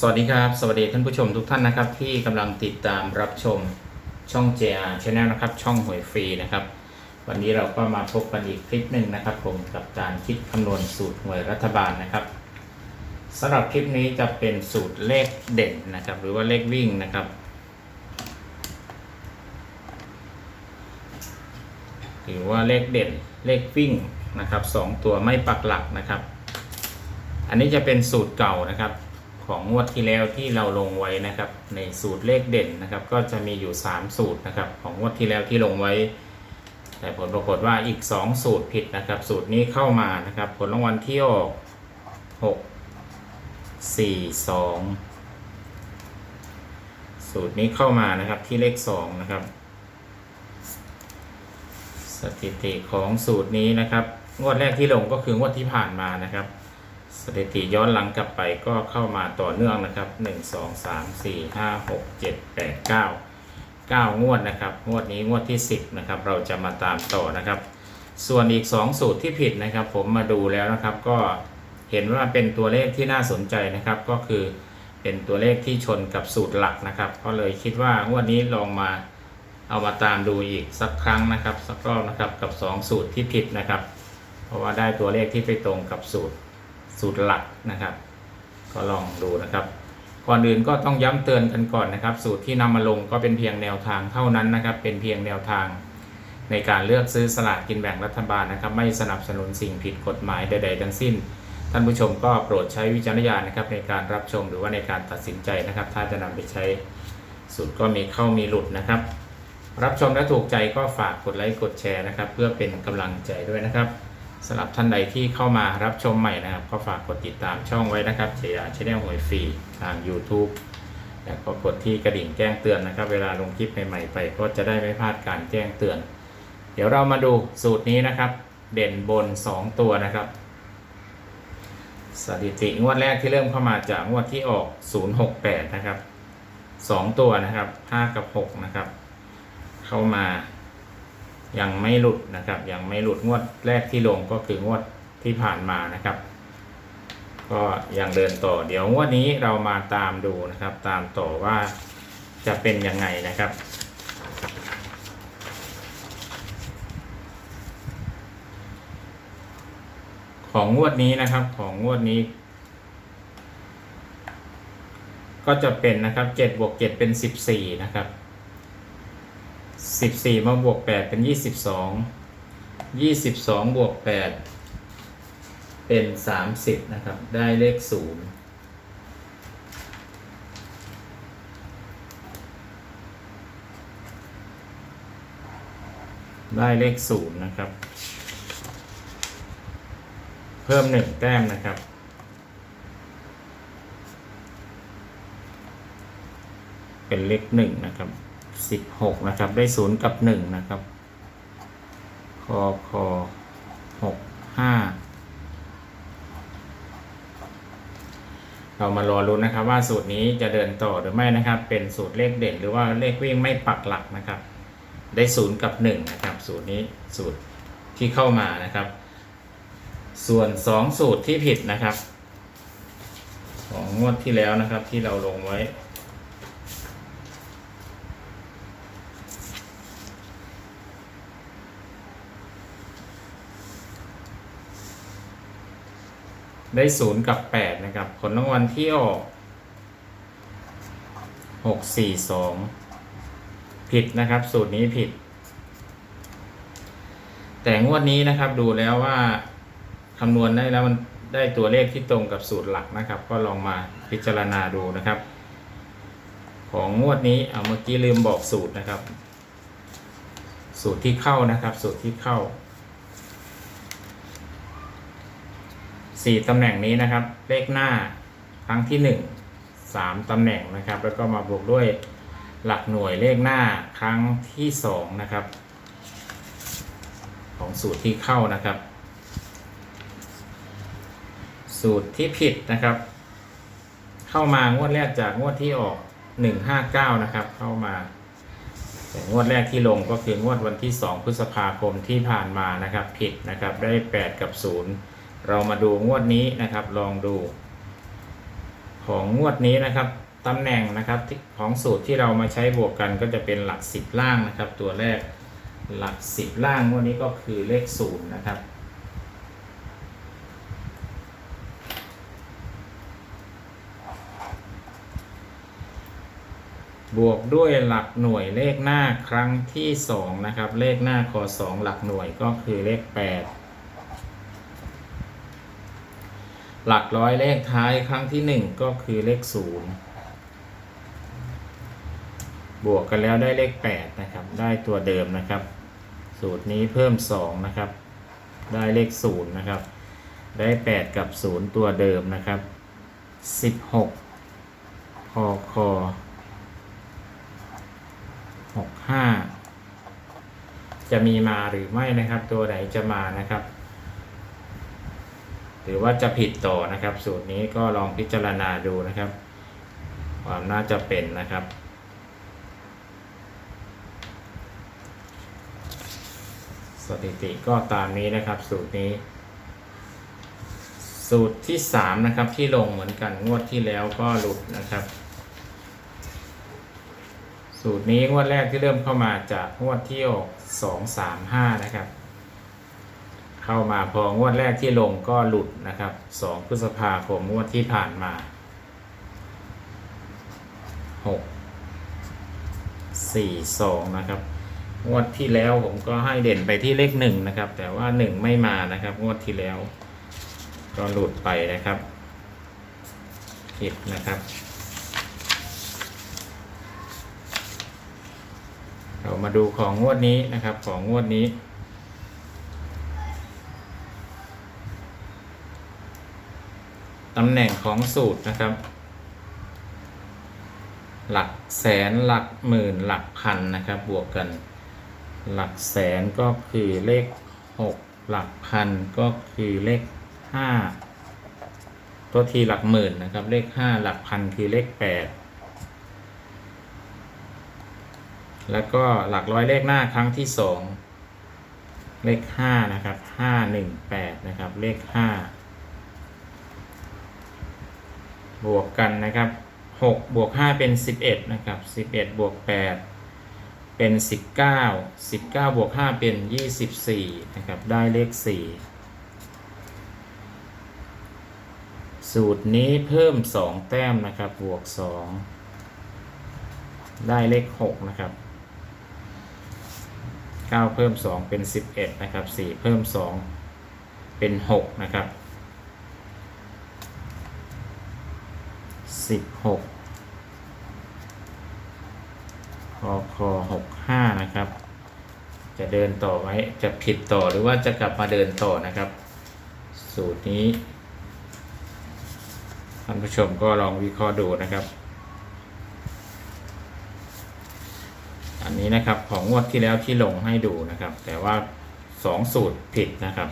สวัสดีครับ สวัสดีท่านผู้ชมทุกท่านนะครับ ที่กำลังติดตามรับชมช่อง JR Channel นะครับ ช่องหวยฟรีนะครับ วันนี้เราก็มาพบกันอีกคลิปหนึ่งนะครับ ผมกับการคิดคำนวณสูตรหวยรัฐบาลนะครับสำหรับคลิปนี้จะเป็นสูตรเลขเด่นนะครับ หรือว่าเลขวิ่งนะครับ หรือว่าเลขเด่นเลขวิ่งนะครับสองตัวไม่ปักหลักนะครับ อันนี้จะเป็นสูตรเก่านะครับ ของงวดที่แล้วที่เราลงไว้นะครับ ในสูตรเลขเด่นนะครับ ก็จะมีอยู่ 3 สูตรนะครับ ของงวดที่แล้วที่ลงไว้ แต่ผลปรากฏว่าอีก 2 สูตรผิดนะครับ สูตรนี้เข้ามานะครับ ผลรางวัลที่ออก6 4 2 สูตรนี้เข้ามานะครับที่เลข 2 นะครับ สถิติของสูตรนี้นะครับ งวดแรกที่ลงก็คืองวดที่ผ่านมานะครับ สถิติย้อนหลังกลับไปก็เข้ามาต่อเนื่องนะครับ1 2 3 4 5 6 7 8 9 9งวดนะครับ งวดนี้งวดที่10นะครับเราจะมาตามต่อนะครับ ส่วนอีก2สูตรที่ผิดนะครับ ผมมาดูแล้วนะครับก็เห็นว่าเป็นตัวเลขที่น่าสนใจนะครับก็คือเป็นตัวเลขที่ชนกับสูตรหลักนะครับ ก็เลยคิดว่างวดนี้ลองมาเอามาตามดูอีกสักครั้งนะครับ สักรอบนะครับกับ 2 สูตรที่ผิดนะครับ เพราะว่าได้ตัวเลขที่ไปตรงกับสูตร สูตรหลักนะครับ ก็ลองดูนะครับ ก่อนอื่นก็ต้องย้ำเตือนกันก่อนนะครับ สูตรที่นำมาลงก็เป็นเพียงแนวทางเท่านั้นนะครับ เป็นเพียงแนวทาง ในการเลือกซื้อสลากกินแบ่งรัฐบาลนะครับ ไม่สนับสนุนสิ่งผิดกฎหมายใด ๆ ทั้งสิ้น ท่านผู้ชมก็โปรดใช้วิจารณญาณนะครับ ในการรับชมหรือว่าในการตัดสินใจนะครับ ถ้าจะนำไปใช้สูตรก็มีเข้ามีหลุดนะครับรับชมและถูกใจก็ฝากกดไลค์กดแชร์นะครับ เพื่อเป็นกำลังใจด้วยนะครับ สำหรับท่านใดที่เข้ามารับชมใหม่นะครับ ก็ฝากกดติดตามช่องไว้นะครับเจียชแนลหวยฟรีทาง YouTube แล้วก็กดที่กระดิ่งแจ้งเตือนนะครับ เวลาลงคลิปใหม่ๆไป ก็จะได้ไม่พลาดการแจ้งเตือน เดี๋ยวเรามาดูสูตรนี้นะครับ เด่นบน 2 ตัวนะครับ สถิติงวดแรกที่เริ่มเข้ามาจากงวดที่ออก 068 นะครับ 2 ตัวนะครับ 5 กับ 6 นะครับ เข้ามา ยังไม่หลุดนะครับ ยังไม่หลุดงวดแรกที่ลงก็คืองวดที่ผ่านมานะครับ ก็ยังเดินต่อเดี๋ยวงวดนี้เรามาตามดูนะครับ ตามต่อว่าจะเป็นยังไงนะครับของงวดนี้นะครับของงวดนี้ ก็จะเป็นนะครับ7บวก7เป็น14นะครับ สิบสี่มาบวกแปดเป็นยี่สิบสองยี่สิบสองบวกแปดเป็นสามสิบนะครับ ได้เลขศูนย์ได้เลขศูนย์นะครับ เพิ่มหนึ่งแต้มนะครับเป็นเลขหนึ่งนะครับ สิบหกนะครับ ได้ศูนย์กับหนึ่งนะครับคอคอหกห้าเรามารอรุ้นนะครับว่าสูตรนี้จะเดินต่อหรือไม่นะครับ เป็นสูตรเลขเด่น หรือว่าเลขวิ่งไม่ปักหลักนะครับ ได้ศูนย์กับหนึ่งนะครับ สูตรนี้สูตรที่เข้ามานะครับ ส่วนสองสูตรที่ผิดนะครับของงวดที่แล้วนะครับที่เราลงไว้ ได้ศูนย์กับแปดนะครับ ผลรางวัลที่ออกหกสี่สองผิดนะครับ สูตรนี้ผิด แต่งวดนี้นะครับดูแล้วว่าคำนวณได้แล้วมันได้ตัวเลขที่ตรงกับสูตรหลักนะครับ ก็ลองมาพิจารณาดูนะครับ ของงวดนี้เอาเมื่อกี้ลืมบอกสูตรนะครับ สูตรที่เข้านะครับ สูตรที่เข้า สี่ตำแหน่งนี้นะครับ เลขหน้าครั้งที่หนึ่งสามตำแหน่งนะครับ แล้วก็มาบวกด้วยหลักหน่วยเลขหน้าครั้งที่สองนะครับ ของสูตรที่เข้านะครับ สูตรที่ผิดนะครับ เข้ามางวดแรกจากงวดที่ออกหนึ่งห้าเก้านะครับ เข้ามาแต่งวดแรกที่ลงก็คืองวดวันที่สองพฤษภาคมที่ผ่านมานะครับ ผิดนะครับได้แปดกับศูนย์ เรามาดูงวดนี้นะครับ ลองดู ของงวดนี้นะครับตำแหน่งนะครับของสูตรที่เรามาใช้บวกกันก็จะเป็นหลัก 10 ล่างนะครับ ตัวแรกหลัก 10 ล่างงวดนี้ก็คือเลข0นะครับบวกด้วยหลักหน่วยเลขหน้าครั้งที่ 2 นะครับ เลขหน้าคอ2หลักหน่วยก็คือเลข 8 หลักร้อยเลขท้ายครั้งที่หนึ่งก็คือเลขศูนย์บวกกันแล้วได้เลขแปดนะครับ ได้ตัวเดิมนะครับ สูตรนี้เพิ่มสองนะครับ ได้เลขศูนย์นะครับ ได้แปดกับศูนย์ตัวเดิมนะครับสิบหกพอคอหกห้าจะมีมาหรือไม่นะครับ ตัวไหนจะมานะครับ หรือว่าจะผิดต่อนะครับ สูตรนี้ก็ลองพิจารณาดูนะครับ ความน่าจะเป็นนะครับ สถิติก็ตามนี้นะครับ สูตรนี้ สูตรที่สามนะครับที่ลงเหมือนกันงวดที่แล้วก็หลุดนะครับ สูตรนี้งวดแรกที่เริ่มเข้ามาจากงวดที่ออกสองสามห้านะครับ เข้ามาพองวดแรกที่ลงก็หลุดนะครับสองพฤษภาคมงวดที่ผ่านมาหกสี่สองนะครับงวดที่แล้วผมก็ให้เด่นไปที่เลขหนึ่งนะครับ แต่ว่าหนึ่งไม่มานะครับ งวดที่แล้ว ก็หลุดไปนะครับผิดนะครับเรามาดูของงวดนี้นะครับ ของงวดนี้ ตำแหน่งของสูตรนะครับ หลักแสนหลักหมื่นหลักพันนะครับ บวกกัน หลักแสนก็คือเลข 6 หลักพันก็คือเลข 5 ตัวทีหลักหมื่นนะครับ เลข 5 หลักพันคือเลข 8 แล้วก็หลักร้อยเลขหน้าครั้งที่ 2 เลข 5 นะครับ 518 นะครับ เลข 5 บวกกันนะครับหกบวกห้าเป็นสิบเอ็ดนะครับสิบเอ็ดบวกแปดเป็นสิบเก้าสิบเก้าบวกห้าเป็นยี่สิบสี่นะครับได้เลขสี่สูตรนี้เพิ่มสองแต้มนะครับบวกสองได้เลขหกนะครับ 9 เพิ่ม 2 เป็น 11 นะครับ 4 เพิ่ม 2 เป็น 6 นะครับ 16คอคอ65นะครับ จะเดินต่อไหมจะผิดต่อหรือว่าจะกลับมาเดินต่อนะครับ สูตรนี้ท่านผู้ชมก็ลองวิเคราะห์ดูนะครับ อันนี้นะครับของงวดที่แล้วที่ลงให้ดูนะครับ แต่ว่าสองสูตรผิดนะครับ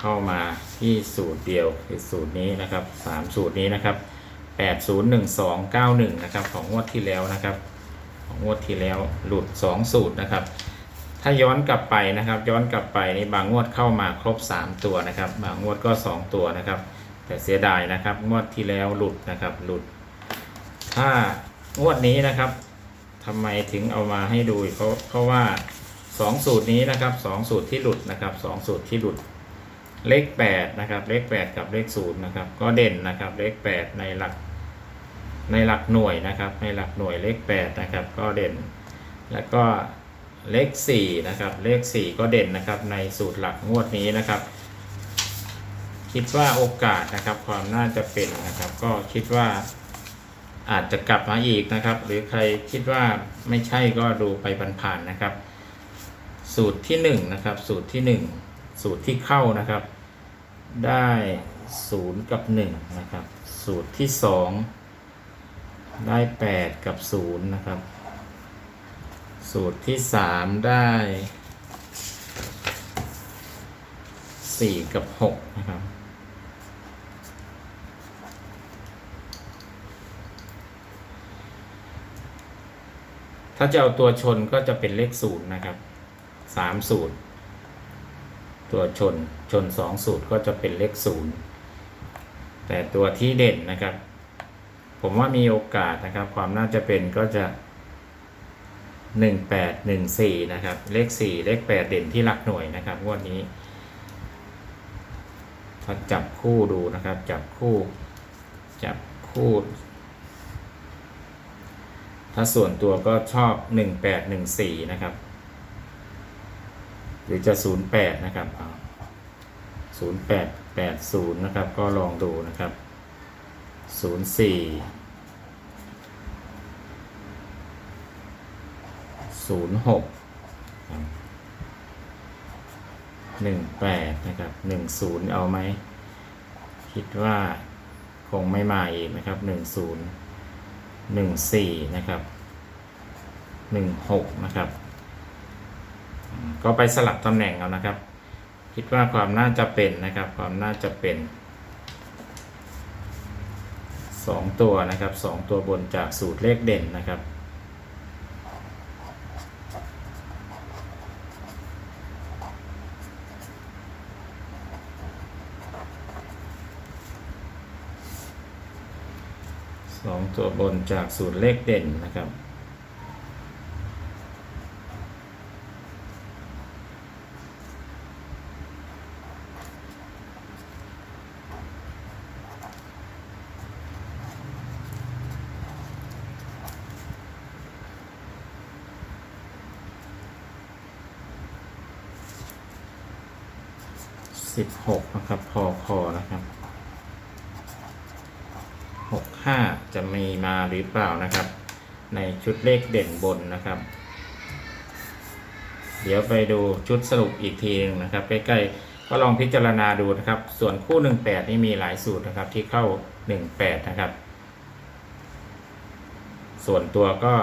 เข้ามาที่สูตรเดียวคือสูตรนี้นะครับสามสูตรนี้นะครับ แปดศูนย์หนึ่งสองเก้าหนึ่งนะครับ ของงวดที่แล้วนะครับ ของงวดที่แล้วหลุดสองสูตรนะครับ ถ้าย้อนกลับไปนะครับ ย้อนกลับไปนี่บางงวดเข้ามาครบสามตัวนะครับ บางงวดก็สองตัวนะครับ แต่เสียดายนะครับ งวดที่แล้วหลุดนะครับ หลุด ถ้างวดนี้นะครับทำไมถึงเอามาให้ดูเพราะเพราะว่าสองสูตรนี้นะครับสองสูตรที่หลุดนะครับสองสูตรที่หลุด เลขแปดนะครับเลขแปดกับเลขศูนย์นะครับก็เด่นนะครับเลขแปดในหลักในหลักหน่วยนะครับในหลักหน่วยเลขแปดนะครับก็เด่น แล้วก็เลขสี่นะครับเลขสี่ก็เด่นนะครับในสูตรหลักงวดนี้นะครับ คิดว่าโอกาสนะครับความน่าจะเป็นนะครับ ก็คิดว่าอาจจะกลับมาอีกนะครับ หรือใครคิดว่าไม่ใช่ก็ดูไปผ่านๆนะครับ สูตรที่หนึ่งนะครับสูตรที่หนึ่งสูตรที่เข้านะครับ ได้ศูนย์กับหนึ่งนะครับ สูตรที่สองได้แปดกับศูนย์นะครับ สูตรที่สามได้สี่กับหกนะครับ ถ้าจะเอาตัวชนก็จะเป็นเลขศูนย์นะครับสามสูตร ตัวชนชนสองสูตรก็จะเป็นเลขศูนย์แต่ตัวที่เด่นนะครับ ผมว่ามีโอกาสนะครับ ความน่าจะเป็นก็จะหนึ่งแปดหนึ่งสี่นะครับ เลขสี่เลขแปดเด่นที่หลักหน่วยนะครับงวดนี้ถ้าจับคู่ดูนะครับ จับคู่ จับคู่ ถ้าส่วนตัวก็ชอบหนึ่งแปดหนึ่งสี่นะครับ หรือจะศูนย์แปดนะครับศูนย์แปดแปดศูนย์นะครับ ก็ลองดูนะครับศูนย์สี่ศูนย์หกหนึ่งแปดนะครับหนึ่งศูนย์เอาไหม คิดว่าคงไม่มาอีกนะครับหนึ่งศูนย์หนึ่งสี่นะครับหนึ่งหกนะครับ ก็ไปสลับตำแหน่งเอานะครับ คิดว่าความน่าจะเป็นนะครับ ความน่าจะเป็นสองตัวนะครับสองตัวบนจากสูตรเลขเด่นนะครับสองตัวบนจากสูตรเลขเด่นนะครับ สิบหกนะครับพอพอนะครับหกห้าจะมีมาหรือเปล่านะครับ ในชุดเลขเด่นบนนะครับ เดี๋ยวไปดูชุดสรุปอีกทีหนึงนะครับใกล้ๆก็ลองพิจารณาดูนะครับ ส่วนคู่18นี่มีหลายสูตรนะครับที่เข้า18นะครับ ส่วนตัวก็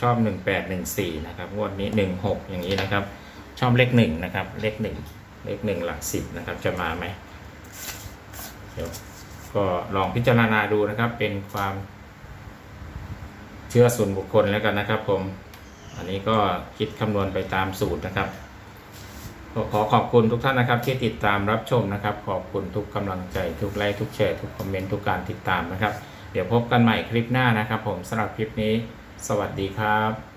ชอบ18 14นะครับงวดนี้16อย่างนี้นะครับ ชอบเลข1นะครับ เลข1 เลข1หลัก10นะครับจะมาไหมเดี๋ยวก็ลองพิจารณาดูนะครับเป็นความเชื่อส่วนบุคคลแล้วกันนะครับผม อันนี้ก็คิดคำนวณไปตามสูตรนะครับ ขอขอบคุณทุกท่านนะครับที่ติดตามรับชมนะครับ ขอบคุณทุกกำลังใจทุกไลค์ทุกแชร์ทุกคอมเมนต์ทุกการติดตามนะครับ เดี๋ยวพบกันใหม่คลิปหน้านะครับ ผมสำหรับคลิปนี้ สวัสดีครับ